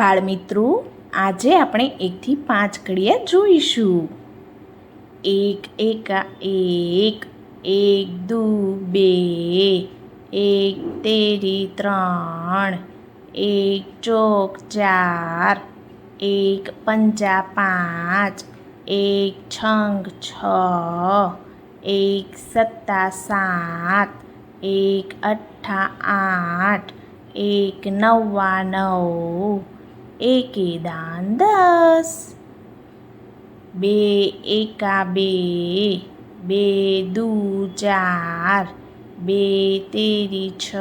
બાળમિત્રો, આજે આપણે એકથી પાંચ ઘડિયા જોઈશું. એક, એકા એક એક, દુ, બે, એક, તેરી, ત્રણ, એક, ચોક, ચાર, એક પંચા પાંચ, એક, છંગ, છ, એક, સત્તા, સાત, એક, અઠ્ઠા, આઠ, એક નવ્વા નવ એકે દાન દસ. બે એકા બે બે દુ ચાર, બે તેરી છ,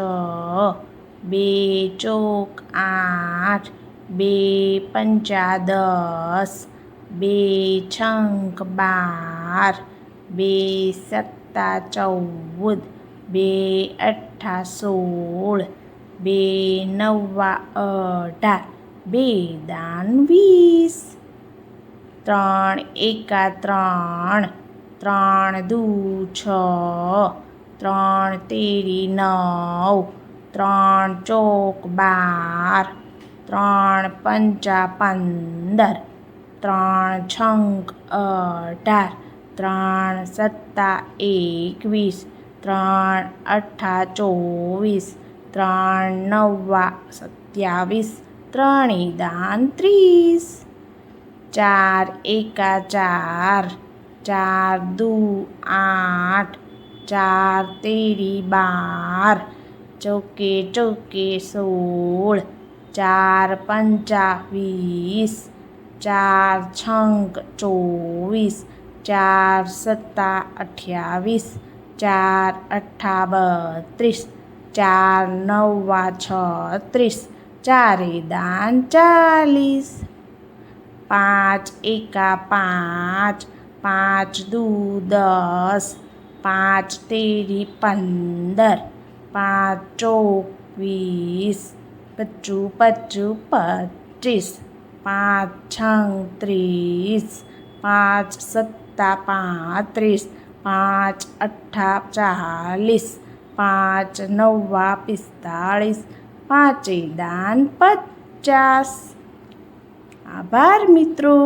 બે ચોક આઠ, બે પંચા દસ, બે છંક બાર, બે સત્તા ચૌદ, બે અઠ્ઠા સોળ, બે નવ્વા અઢાર. બે દાન વીસ. ત્રણ એકા ત્રણ. ત્રણ દુ છ. ત્રણ તેરી નવ. ત્રણ ચોક બાર. ત્રણ પંચા પંદર. ત્રણ છંક અઢાર. ત્રણ સત્તા એકવીસ. ત્રણ અઠા ચોવીસ. ત્રણ નવા સત્યાવીસ. ત્રણે દાન ત્રીસ. ચાર એકા ચાર. ચાર દુ આઠ. ચાર તેરી બાર. ચોકે ચોકે સોળ. ચાર પંચા વીસ. ચાર છંક ચોવીસ. ચાર સત્તા અઠ્યાવીસ. ચાર અઠ્ઠા બત્રીસ. ચાર નવ્વા છત્રીસ. ચારે દાન ચાલીસ પાંચ એકા પાંચ પાંચ દુ દસ પાંચ તેરી પંદર પાંચ ચોક વીસ પચું પચું પચીસ પાંચ છંગ ત્રીસ પાંચ સત્તા પાંત્રીસ પાંચ અઠ્ઠા ચાલીસ પાંચ નવ્વા પિસ્તાળીસ પાંચે દાન પચાસ. આભાર મિત્રો.